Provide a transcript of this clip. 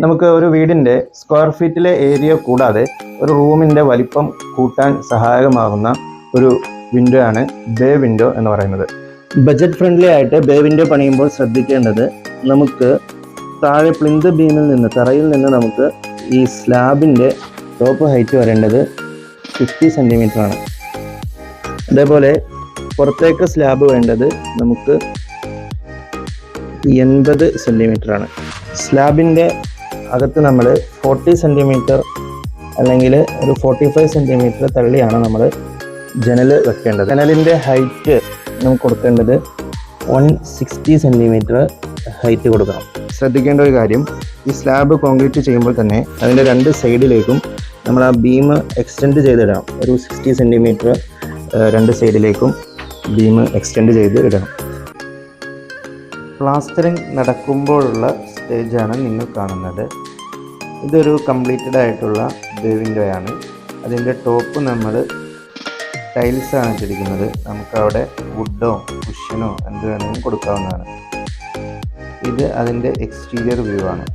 നമുക്ക് ഒരു വീടിന്റെ സ്ക്വയർ ഫീറ്റിലെ ഏരിയ കൂടാതെ ഒരു റൂമിന്റെ വലിപ്പം കൂട്ടാൻ സഹായകമാകുന്ന ഒരു വിൻഡോ ആണ് ബേ വിൻഡോ എന്ന് പറയുന്നത്. ബജറ്റ് ഫ്രണ്ട്ലി ആയിട്ട് ബേ വിൻഡോ പണിയുമ്പോൾ ശ്രദ്ധിക്കേണ്ടത് നമുക്ക് താഴെ പ്ലിന്ത് ബീമിൽ നിന്ന് തറയിൽ നിന്ന് നമുക്ക് ഈ സ്ലാബിന്റെ ടോപ്പ് ഹൈറ്റ് വരേണ്ടത് ഫിഫ്റ്റി സെന്റിമീറ്റർ ആണ്. അതേപോലെ പുറത്തേക്ക് സ്ലാബ് വേണ്ടത് നമുക്ക് എൺപത് സെന്റിമീറ്റർ ആണ്. സ്ലാബിന്റെ അകത്ത് നമ്മൾ ഫോർട്ടി സെന്റിമീറ്റർ അല്ലെങ്കിൽ ഒരു ഫോർട്ടി ഫൈവ് സെന്റിമീറ്റർ തള്ളിയാണ് നമ്മൾ ജനൽ വെക്കേണ്ടത്. ജനലിന്റെ ഹൈറ്റ് നമുക്ക് കൊടുക്കേണ്ടത് വൺ സിക്സ്റ്റി സെന്റിമീറ്റർ ഹൈറ്റ് കൊടുക്കണം. ശ്രദ്ധിക്കേണ്ട ഒരു കാര്യം ഈ സ്ലാബ് കോൺക്രീറ്റ് ചെയ്യുമ്പോൾ തന്നെ അതിന്റെ രണ്ട് സൈഡിലേക്കും നമ്മൾ ആ ബീം എക്സ്റ്റെൻഡ് ചെയ്തിടണം. ഒരു സിക്സ്റ്റി സെന്റിമീറ്റർ രണ്ട് സൈഡിലേക്കും ബീം എക്സ്റ്റെൻഡ് ചെയ്ത് ഇടണം പ്ലാസ്റ്ററിങ് നടക്കുമ്പോഴുള്ള സ്റ്റേജാണ് നിങ്ങൾ കാണുന്നത്. ഇതൊരു കംപ്ലീറ്റഡ് ആയിട്ടുള്ള വിൻഡോയാണ് അതിന്റെ ടോപ്പ് നമ്മൾ ടൈൽസാണ് ഇട്ടിരിക്കുന്നത് നമുക്കവിടെ വുഡോ കുഷ്യനോ എന്ത് വേണമെങ്കിലും കൊടുക്കാവുന്നതാണ്. ഇത് അതിന്റെ എക്സ്റ്റീരിയർ വ്യൂ ആണ്.